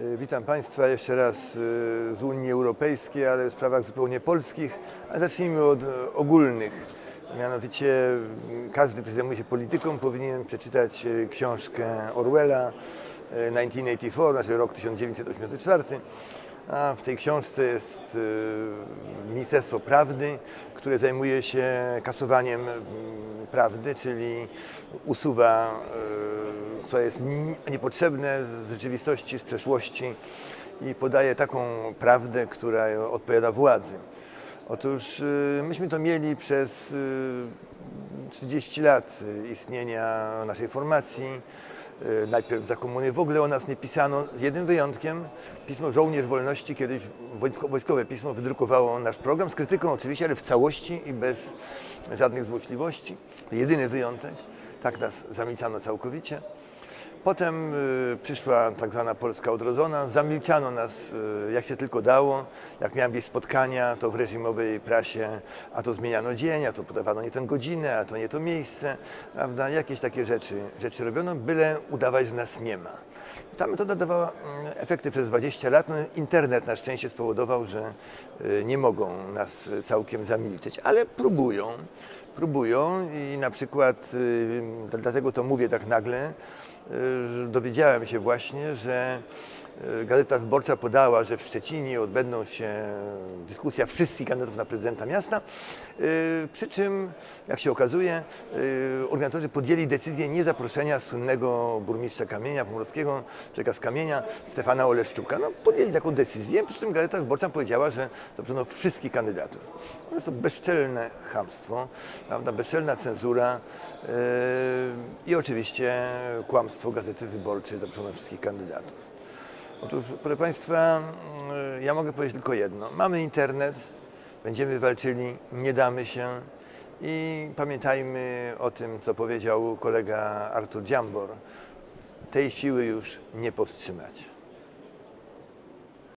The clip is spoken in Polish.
Y, Witam Państwa jeszcze raz y, z Unii Europejskiej, ale w sprawach zupełnie polskich. A zacznijmy od e, ogólnych. Mianowicie każdy, kto zajmuje się polityką, powinien przeczytać książkę Orwella e, 1984, znaczy rok 1984. A w tej książce jest e, Ministerstwo Prawdy, które zajmuje się kasowaniem mm, prawdy, czyli usuwa e, co jest ni- niepotrzebne z rzeczywistości, z przeszłości i podaje taką prawdę, która odpowiada władzy. Otóż y, myśmy to mieli przez y, 30 lat y, istnienia naszej formacji. Y, Najpierw za komuny w ogóle o nas nie pisano, z jednym wyjątkiem. Pismo Żołnierz Wolności, kiedyś wojsko, wojskowe pismo, wydrukowało nasz program z krytyką oczywiście, ale w całości i bez żadnych złośliwości. Jedyny wyjątek. Tak nas zamilczano całkowicie. Potem y, przyszła tak zwana Polska odrodzona, zamilczano nas y, jak się tylko dało. Jak miałem gdzieś spotkania, to w reżimowej prasie, a to zmieniano dzień, a to podawano nie tę godzinę, a to nie to miejsce, prawda? Jakieś takie rzeczy, rzeczy robiono, byle udawać, że nas nie ma. Ta metoda dawała mm, efekty przez 20 lat. No, internet na szczęście spowodował, że y, nie mogą nas całkiem zamilczyć, ale próbują. Próbują i na przykład, y, dlatego to mówię tak nagle, dowiedziałem się właśnie, że y, Gazeta Wyborcza podała, że w Szczecinie odbędą się dyskusja wszystkich kandydatów na prezydenta miasta, y, przy czym, jak się okazuje, y, organizatorzy podjęli decyzję niezaproszenia słynnego burmistrza Kamienia Pomorskiego, człowieka z Kamienia, Stefana Oleszczuka. No, podjęli taką decyzję, przy czym Gazeta Wyborcza powiedziała, że zaproszono wszystkich kandydatów. No, jest to bezczelne chamstwo, prawda, bezczelna cenzura i oczywiście kłamstwo Gazety Wyborczej, zaproszono wszystkich kandydatów. Otóż, proszę Państwa, yy, ja mogę powiedzieć tylko jedno. Mamy internet, będziemy walczyli, nie damy się i pamiętajmy o tym, co powiedział kolega Artur Dziambor. Tej siły już nie powstrzymać.